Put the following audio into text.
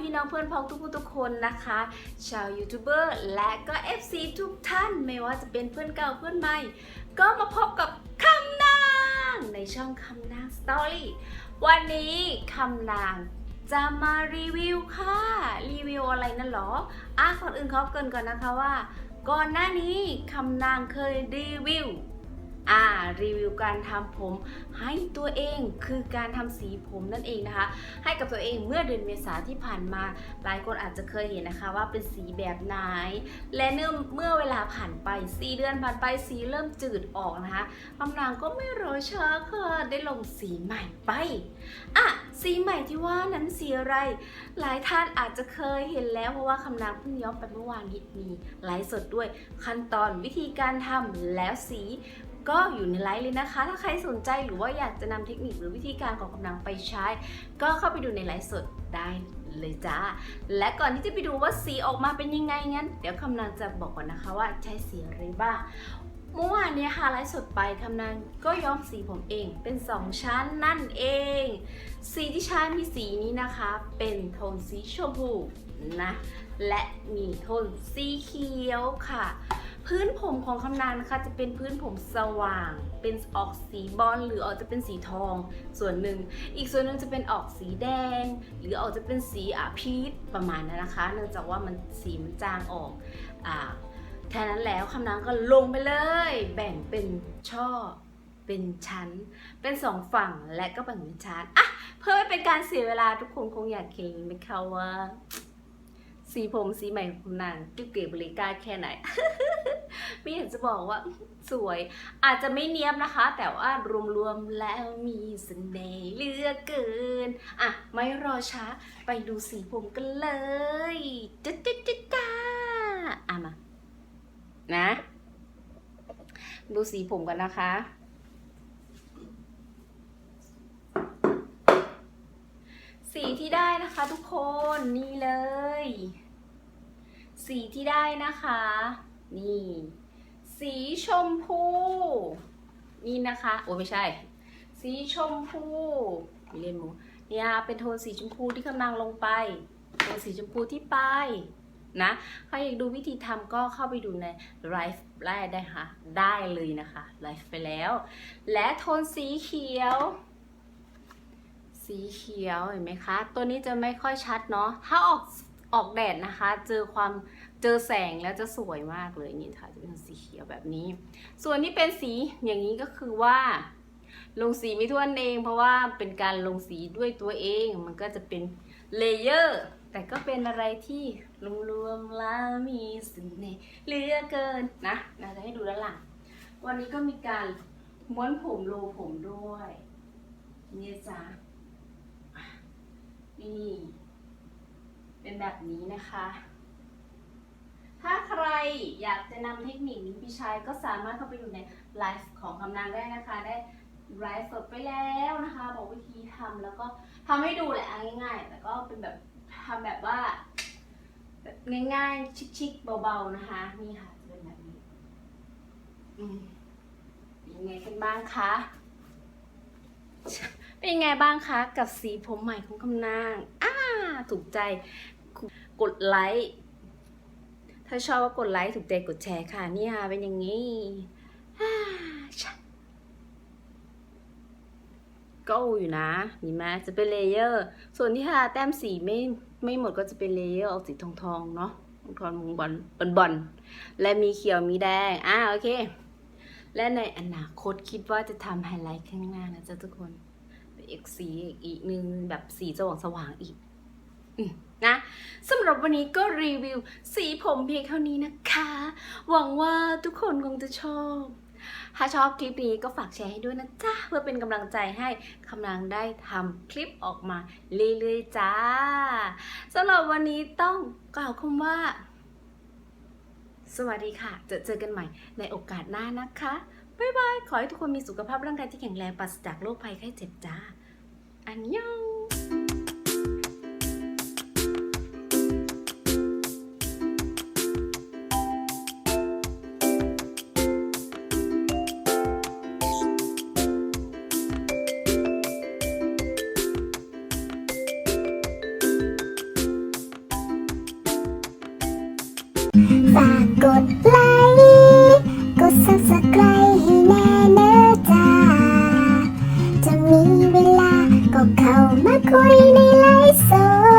พี่น้องเพื่อนพ้องทุกทุกคนนะคะ ชาวยูทูบเบอร์และก็ FC ทุกท่านไม่ว่าจะเป็นเพื่อนเก่าเพื่อนใหม่ ก็มาพบกับคำนางในช่องคำนางสตอรี่วันนี้คำนางจะมารีวิวค่ะ รีวิวอะไรนั่นหรออะก่อนอื่นเขอเกรินก่อนนะคะว่า ก่อนหน้านี้คำนางเคยรีวิว อ่ารีวิวการทำผมให้ตัวเองคือการทำสีผมนั่นเองนะคะ ให้กับตัวเองเมื่อเดือนเมษาที่ผ่านมา หลายคนอาจจะเคยเห็นนะคะว่าเป็นสีแบบไหน และเนื่อเมื่อเวลาผ่านไป4เดือนผ่านไปสีเริ่มจืดออกนะคะคำนางก็ไม่รอช้าค่ะได้ลงสีใหม่ไปอะสีใหม่ที่ว่านั้นสีอะไร หลายท่านอาจจะเคยเห็นแล้วเพราะว่าคำนางเพิ่งย้อนไปเมื่อวานนี้มีไลฟ์สดด้วย ขั้นตอนวิธีการทำแล้วสี ก็อยู่ในไลฟ์เลยนะคะ ถ้าใครสนใจหรือว่าอยากจะนำเทคนิคหรือวิธีการของกำลังไปใช้ ก็เข้าไปดูในไลฟ์สดได้เลยจ้า และก่อนที่จะไปดูว่าสีออกมาเป็นยังไงงั้น เดี๋ยวคำนางจะบอกก่อนนะคะว่าใช้สีอะไรบ้างเมื่อวานเนี้ค่ะไลฟ์สดไปคำนางก็ย้อมสีผมเองเป็น 2 ชั้นนั่นเอง สีที่ใช้มีสีนี้นะคะ เป็นโทนสีชมพูนะ และมีโทนสีเขียวค่ะ พื้นผมของคำนานนะคะจะเป็นพื้นผมสว่าง เป็นออกสีบอลหรือออกจะเป็นสีทอง ส่วนหนึ่ง อีกส่วนหนึ่งจะเป็นออกสีแดง หรือออกจะเป็นสีอะพีชประมาณนั้นนะคะ เนื่องจากว่ามันสีมันจางออกอ่าแค่นั้นแล้วคำนางก็ลงไปเลย แบ่งเป็นช่อ เป็นชั้น เป็นสองฝั่งและก็แบ่งเป็นชั้นอะเพื่อไม่เป็นการเสียเวลาทุกคนคงอยากเห็นไหมคะว่าสีผมสีใหม่ของคุณนางกิ๊บเก๋บริการแค่ไหน ไม่อยากจะบอกว่าสวย อาจจะไม่เนียบนะคะ แต่ว่ารวมๆแล้วมีเสน่ห์เหลือเกิน อะ ไม่รอช้า ไปดูสีผมกันเลยจ๊ะจ๊ะจ๊ะจ้าอะมา นะ ดูสีผมกันนะคะสีที่ได้นะคะทุกคนนี่เลย สีที่ได้นะคะ นี่ สีชมพู นี่นะคะ โอ้ไม่ใช่ สีชมพูมีเล่นมูเนี่ยเป็นโทนสีชมพูที่กำลังลงไป โทนสีชมพูที่ปลายนะใครอยากดูวิธีทำก็เข้าไปดูในไลฟ์ได้ได้ค่ะ ได้เลยนะคะไลฟ์ไปแล้ว และโทนสีเขียว สีเขียวเห็นไหมคะ ตัวนี้จะไม่ค่อยชัดเนาะ ถ้าออกออกแดดนะคะ เจอความ เจอแสงแล้วจะสวยมากเลยนี่ค่ะจะเป็นสีเขียวแบบนี้ ส่วนที่เป็นสีอย่างนี้ก็คือว่า ลงสีไม่ทั่วเอง เพราะว่าเป็นการลงสีด้วยตัวเองมันก็จะเป็นเลเยอร์แต่ก็เป็นอะไรที่รวมๆแล้วมีเสน่ห์เหลือเกินนะนะจะให้ดูด้านหลังวันนี้ก็มีการม้วนผมโลผมด้วยนี่จ้านี่ เป็นแบบนี้นะคะ รอยากจะนำเทคนิคนี้ไปใช้ก็สามารถเข้าไปดูในไลฟ์ของกำนังได้นะคะ ได้ไลฟ์สดไปแล้วนะคะ บอกวิธีทำแล้วก็ทำให้ดูแหละง่ายๆ แต่ก็เป็นแบบทำแบบว่าแบบง่ายๆ ชิคๆเบาๆนะคะ นี่ค่ะจะเป็นแบบนี้เป็นยังไงกันบ้างคะเป็นยังไงบ้างคะ กับสีผมใหม่ของคำนางอ่าถูกใจ กดไลค์ ถ้าชอบก็กดไลค์ถูกใจกดแชร์ค่ะ เนี่ค่ะเป็นอย่างนี้ ก็อยู่นะเห็นไหมจะเป็นเลเยอร์ ส่วนที่ทาแต้มสีไม่ไม่หมดก็จะเป็นเลเยอร์ออกสีทองทองเนาะทองบอลบอลบอลและมีเขียวมีแดง อ่าโอเค และในอนาคตคิดว่าจะทำไฮไลท์ข้างหน้านะจ๊ะทุกคน อีกสีอีกหนึ่งแบบสีสว่างสว่างอีก นะสำหรับวันนี้ก็รีวิวสีผมเพียงเท่านี้นะคะ หวังว่าทุกคนคงจะชอบ ถ้าชอบคลิปนี้ก็ฝากแชร์ให้ด้วยนะจ๊ะ เพื่อเป็นกำลังใจให้กำลังได้ทำคลิปออกมาเรื่อยๆจ้าสำหรับวันนี้ต้องกล่าวคำว่า สวัสดีค่ะจอเจอกันใหม่ในโอกาสหน้านะคะ บ๊ายบาย ขอให้ทุกคนมีสุขภาพร่างกายที่แข็งแรงปราศจากโรคภัยไข้เจ็บจ้า อันยอง ฝากกดไลค์ กด subscribe ให้แน่เนอะจ้า จะมีเวลาก็เข้ามาคุยในไลฟ์สด